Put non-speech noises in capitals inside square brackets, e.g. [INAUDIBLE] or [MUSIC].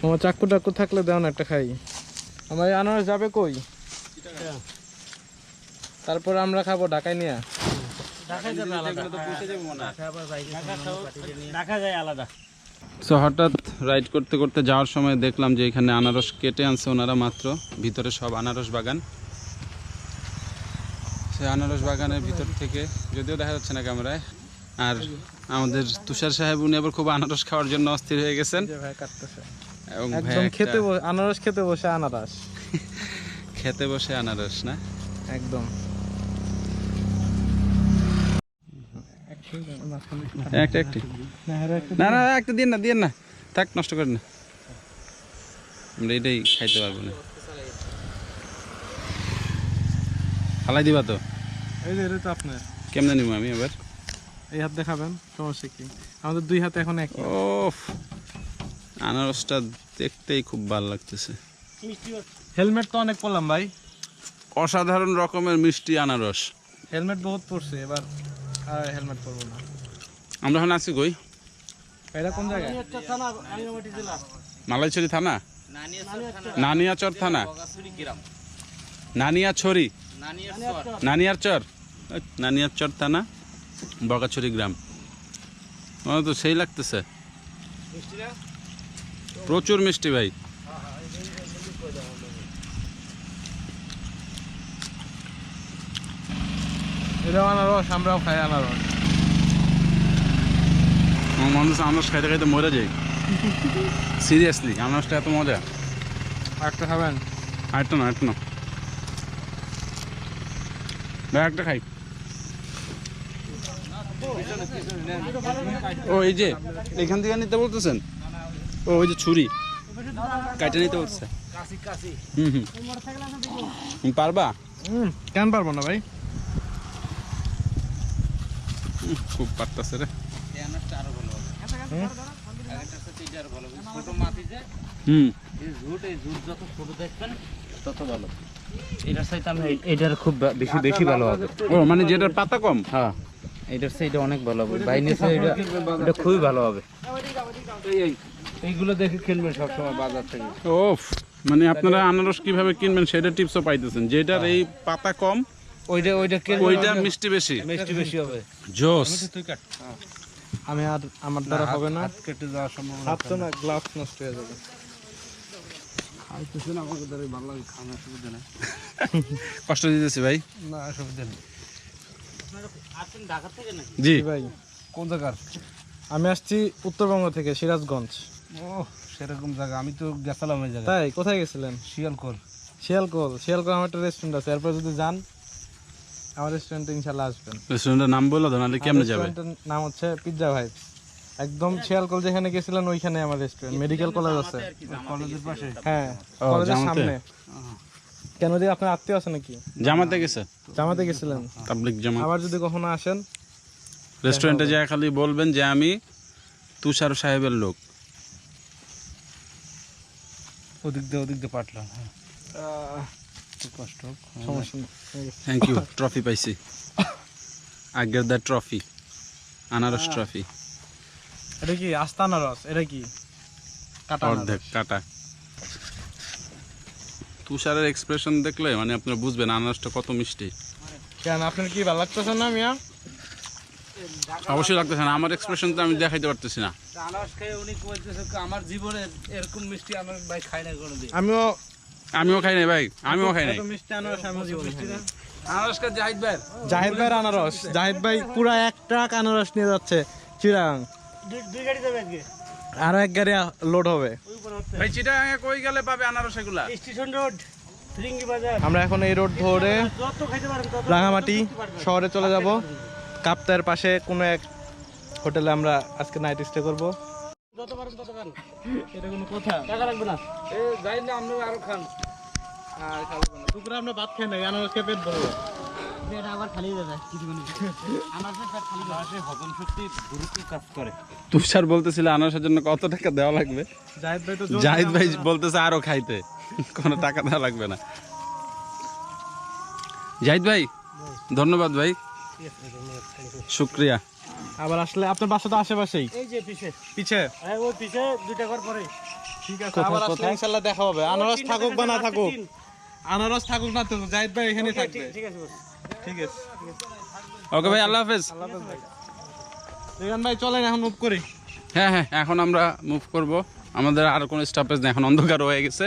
তোমার চাক্কু টাক্কু থাকলে দাও না একটা খাই। আমার এই আনারস যাবে কই? তারপর আমরা খাব ঢাকায় নিয়ে। সো হঠাৎ রাইড করতে করতে যাওয়ার সময় দেখলাম যে এখানে আনারস কেটে আনছে ওনারা মাত্র। ভিতরে সব আনারস বাগান। সেই আনারস বাগানের ভিতর থেকে যদিও দেখা যাচ্ছে না ক্যামেরায় আর আমাদের তুষার সাহেব উনি আবার খুব আনারস খাওয়ার জন্য অস্থির হয়ে গেছেন। এবং একদম খেতে আনারস খেতে বসে আনারস। খেতে বসে আনারস [LAUGHS] না? একদম। একটা একটি। না না একটা দিন না দিন না। থাক নষ্ট করেন না। আমরা এটাই খাইতে পারব না। ফালাই দিবা তো? এই যে এটা তো আপনার। কেমনে নিব আমি এবার? এই হাত দেখাবেন সমস্যা কি? আমাদের দুই হাতে এখন একই। ও আনারসটা দেখতেই খুব ভালো লাগতেছে। হেলমেট তো অনেক পরলাম ভাই। অসাধারণ রকমের মিষ্টি আনারস। হেলমেট বহুত পড়ছে এবার আর হেলমেট পরবো না। আমরা এখন আছি কই? এটা কোন জায়গায়? মালাইছড়ি থানা? নানিয়াচর থানা। নানিয়াছড়ি? নানিয়ার চর নানিয়ার চর থানা? বগাছড়ি গ্রাম। আমার তো সেই লাগতেছে। প্রচুর মিষ্টি ভাই। আনারস আমরাও খাই আনারস। মনে আনারস খাইতে খাইতে মরে যাই। সিরিয়াসলি আনারসটা এত মজা। খাবেন? আরেকটা না আরেকটা না। ভাই একটা খাই। ও এই যে এখান থেকে নিতে বলতেছেন? ও ওই যে ছুরি। কাটে নিতে বলছে। হুম হুম। হুম, পারবা? কেন পারব না ভাই? খুব পারতাছে রে। হুম। তত ভালো এটার সাইতে আমি এইটার খুব বেশি বেশি ভালো হবে। ও মানে যেটার পাতা কম? হ্যাঁ। এটার সাইডে অনেক ভালো হবে। বাইনেসে এটা এটা খুবই ভালো হবে। এইগুলো দেখে কিনবেন সবসময় বাজার থেকে। ও মানে আপনারা আনারস কীভাবে কিনবেন সেটা টিপসও পাইতেছেন। যেটার এই পাতা কম ওইটা ওইটা কিনবেন ওইটা মিষ্টি বেশি। মিষ্টি বেশি হবে। জোস। আমি আর আমার দ্বারা হবে না। কেটে যাওয়ার সম্ভব হাত তো না। গ্লাভস নষ্ট হয়ে যাবে। খাইতেছেন আমাকে দ্বারা ভালো লাগে খাওয়ার সুবিধা নেই। [LAUGHS] কষ্ট দিতেছি ভাই। না সুবিধা নেই। জি। জি ভাই কোন জায়গার আমি আসছি উত্তরবঙ্গ থেকে সিরাজগঞ্জ। ও সেরকম জায়গা। আমি তো গেছিলাম ওই জায়গায়। তাই কোথায় গেছিলেন? শিয়ালকোল। শিয়ালকোল। শিয়ালকোল আমার একটা রেস্টুরেন্ট আছে। এরপর যদি যান আমার রেস্টুরেন্টে ইনশাল্লাহ আসবেন। রেস্টুরেন্টের নাম বলল তো নাহলে কেমনে যাবে? রেস্টুরেন্টের নাম হচ্ছে পিৎজা ভাই একদম শিয়ালকোল যেখানে গেছিলেন ওইখানে আমার রেস্টুরেন্ট মেডিকেল কলেজ আছে। কলেজের পাশে? হ্যাঁ কলেজের সামনে। কেন যে আপনার আত্মীয় আছে নাকি? জামাতে গেছে। জামাতে গেছিলেন। তাবলিক জামা আবার যদি কখনো আসেন? রেস্টুরেন্টে যায় খালি বলবেন যে আমি তুষার সাহেবের লোক। ওদিক দিয়ে ওদিক দিয়ে পাঠলাম কষ্ট সমস্যা থ্যাংক ইউ ট্রফি পাইছি। আগের দ্য ট্রফি আনারস ট্রফি এটা কি আস্তানা আনারস? এটা কি? কাটা অর্ধেক কাটা। তুষারের এক্সপ্রেশন দেখলে মানে আপনারা বুঝবেন আনারসটা কত মিষ্টি। কেন আপনার কি ভালো লাগতেছে না মিয়া? অবশ্যই লাগতেছে না আমার এক্সপ্রেশন তো আমি দেখাইতে পারতেছি না। আনারস খেয়ে উনি বলতেছে আমার জীবনে এরকম মিষ্টি আমার ভাই খাই না কোনোদিন। আমিও আমিও খাই নাই ভাই আমিও খাই নাই। মিষ্টি আনারস আমিও জীবনে খাইনি। আনারস কা জাহিদ ভাই। জাহিদ ভাইয়ের আনারস। জাহিদ ভাই পুরা এক ট্রাক আনারস নিয়ে যাচ্ছে চিরাং। দুই গাড়ি যাবে আজকে? আরও এক গাড়ি লোড হবে। ভাই চিটাগাঙে কই গেলে পাবে আনারস এগুলা? স্টেশন রোড আমরা এখন এই রোড ধরে রাঙামাটি শহরে চলে যাব। কাপ্তার পাশে কোনো এক হোটেলে আমরা আজকে নাইট স্টে করব। যত পারেন তত খান। এটা কোনো কথা? টাকা লাগবে না। এ যাই না খান। আর খাব না। দুপুরে আমরা ভাত খাই না আনারস খেয়ে পেট ভরবো। এটা আবার খালি যাবে কিছুক্ষণ আমার পেট খালি যাবে হজম শক্তি দ্রুত কাজ করে। তুষার বলতেছিল আনারসের জন্য কত টাকা দেওয়া লাগবে? জাহিদ ভাই তো জাহিদ ভাই বলতেছে আরও খাইতে। কোনো টাকা দেওয়া লাগবে না। জাহিদ ভাই ধন্যবাদ ভাই। শুক্রিয়া। আবার আসলে আপনার বাসা তো আশেপাশেই। এই যে পিছে। পিছে? হ্যাঁ ওই পিছে দুইটা ঘর পরে। ঠিক আছে আবার আসলে কোথায়? দেখা হবে। আনারস থাকুক বা না থাকুক। আনারস থাকুক না থাকুক জাহিদ ভাই এখানে থাকবে। ঠিক আছে ঠিক আছে। ওকে ভাই আল্লাহ হাফেজ। রিগান ভাই। চলেন এখন মুভ করি। হ্যাঁ হ্যাঁ এখন আমরা মুভ করব। আমাদের আর কোনো স্টাফেজ নেই এখন অন্ধকার হয়ে গেছে।